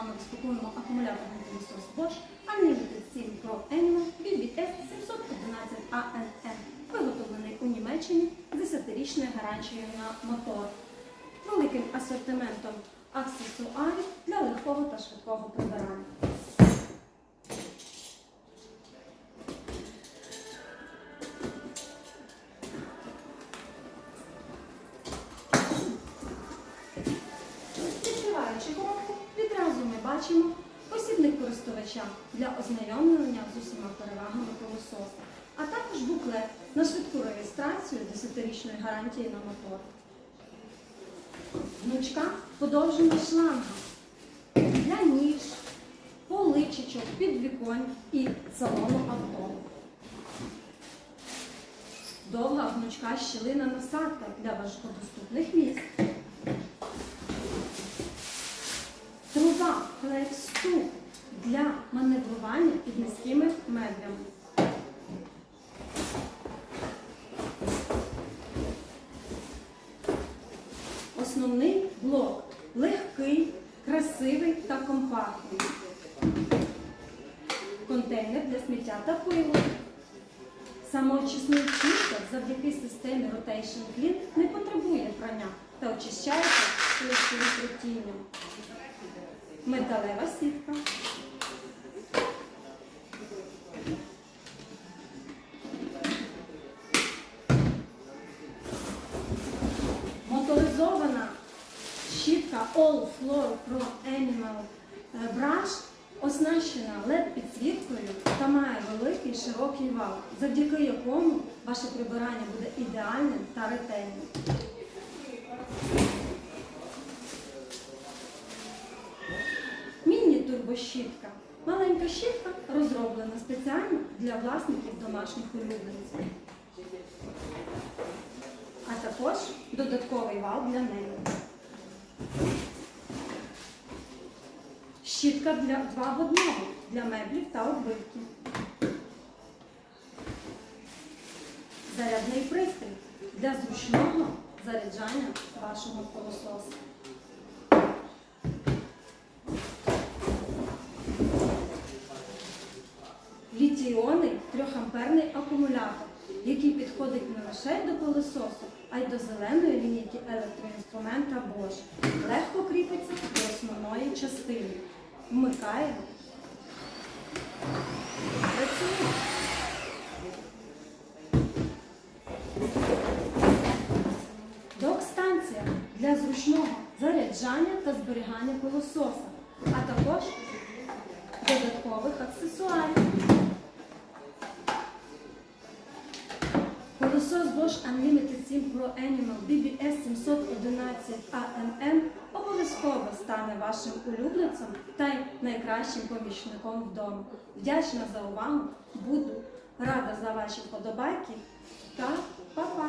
вами розпакуємо акумуляторний пилосос Bosch Unlimited 7 Pro Animal BBS 711 ANN, виготовлений у Німеччині з 10-річною гарантією на мотор, великим асортиментом аксесуарів для легкого та швидкого прибирання. Відкриваючи бачимо посібник користувача для ознайомлення з усіма перевагами пилососа, а також буклет на швидку реєстрацію 10-річної гарантії на мотор. Гнучка подовжена шланга для ніж, поличечок, підвіконь і салону авто. Довга гнучка щілина насадка для важкодоступних місць. Для маневрування під низькими меблями. Основний блок легкий, красивий та компактний. Контейнер для сміття та пилу. Самоочисний чистер завдяки системі Rotation Clean не потребує прання та очищається легким крутінням. Металева сітка. All Floor Pro Animal е, Brush оснащена LED-підсвіткою та має великий широкий вал, завдяки якому ваше прибирання буде ідеальним та ретельним. Міні-турбощітка. Маленька щітка розроблена спеціально для власників домашніх улюбленців. А також додатковий вал для неї. Щітка для два в одному для меблів та оббивки. Зарядний пристрій для зручного заряджання вашого пилососа. Літій-іонний трьохамперний акумулятор, який підходить не лише до пилососу, а й до зеленої лінійки електроінструмента Bosch. Легко кріпиться до основної частини. Вмикаємо. Працює. Док-станція для зручного заряджання та зберігання пилососа, а також додаткових аксесуарів. Пилосос Bosch Unlimited 7 Pro Animal BBS 711 ANN обов'язково стане вашим улюбленцем та найкращим помічником вдома. Вдячна за увагу, буду рада за ваші вподобайки та па-па!